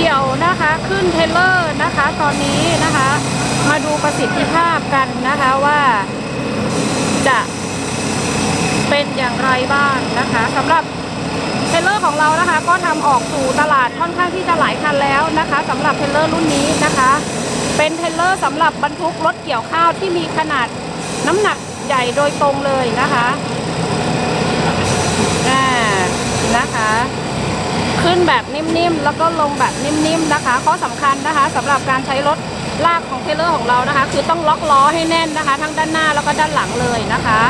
เกี่ยวนะคะขึ้นเทรลเลอร์นะคะ ตอนนี้นะคะ มาดูประสิทธิภาพกันนะคะว่าจะเป็นอย่างไรบ้างนะคะสำหรับเทรลเลอร์ของเรานะคะ ก็ทำออกสู่ตลาดค่อนข้างที่จะหลายคันแล้วนะคะสำหรับเทรลเลอร์รุ่นนี้นะคะ เป็นเทรลเลอร์สำหรับบรรทุกรถเกี่ยวข้าวที่มีขนาดน้ำหนักใหญ่โดยตรงเลยนะคะอ่านะคะ ขึ้น แบบนิ่มๆ แล้วก็ลงแบบนิ่มๆนะคะ ข้อสำคัญนะคะสำหรับการใช้รถลากของเทเลอร์ของเรานะคะ คือต้องล็อกล้อให้แน่นนะคะ ทั้งด้านหน้าแล้วก็ด้านหลังเลยนะคะ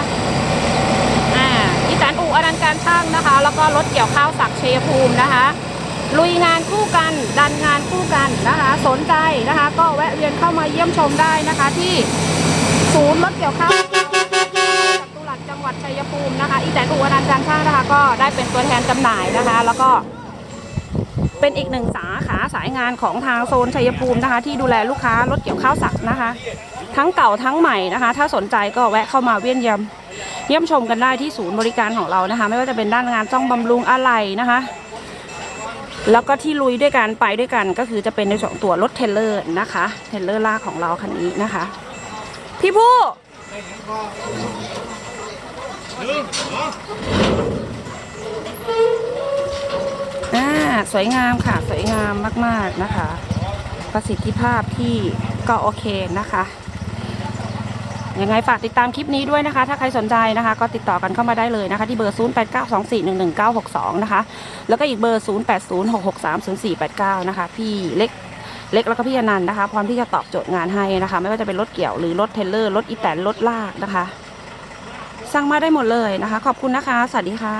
อ่าอีสานอู่อนันต์การช่างนะคะ แล้วก็รถเกี่ยวข้าวสักดิ์ชัยภูมินะคะ ลุยงานคู่กันดันงานคู่กันนะคะ สนใจนะคะ ก็แวะเวียนเข้ามาเยี่ยมชมได้นะคะ ที่ศูนย์รถเกี่ยวข้าวจตุรัสจังหวัดชัยภูมินะคะ อีแตนอู่อนันต์การช่างนะคะ ก็ได้เป็นตัวแทนจำหน่ายนะคะ แล้วก็ เป็นอีกหนึ่งสาขาสายงานของทางโซนชัยภูมินะคะ ที่ดูแลลูกค้ารถเกี่ยวข้าวสักนะคะ ทั้งเก่าทั้งใหม่นะคะ ถ้าสนใจก็แวะเข้ามาเวียนเยี่ยมเยี่ยมชมกันได้ที่ศูนย์บริการของเรานะคะ ไม่ว่าจะเป็นด้านงานซ่อมบำรุงอะไหล่นะคะ แล้วก็ที่ลุยด้วยกันไปด้วยกันก็คือจะเป็นในสองตัวรถเทเลอร์นะคะเทเลอร์ลากของเราคันนี้นะคะ พี่ผู้ สวยงามค่ะ สวยงามมาก ๆนะคะ ประสิทธิภาพที่ก็โอเคนะคะยังไงฝากติดตามคลิปนี้ด้วยนะคะ ถ้าใครสนใจนะคะ ก็ติดต่อกันเข้ามาได้เลยนะคะ ที่เบอร์ 0892411962 นะคะ แล้วก็อีกเบอร์ 0806630489 นะคะ พี่เล็กเล็กแล้วก็พี่อนันต์นะคะ พร้อมที่จะตอบโจทย์งานให้นะคะ ไม่ว่าจะเป็นรถเกี่ยวหรือรถเทรลเลอร์รถอีแตนรถลากนะคะ สั่งมาได้หมดเลยนะคะ ขอบคุณนะคะ สวัสดีค่ะ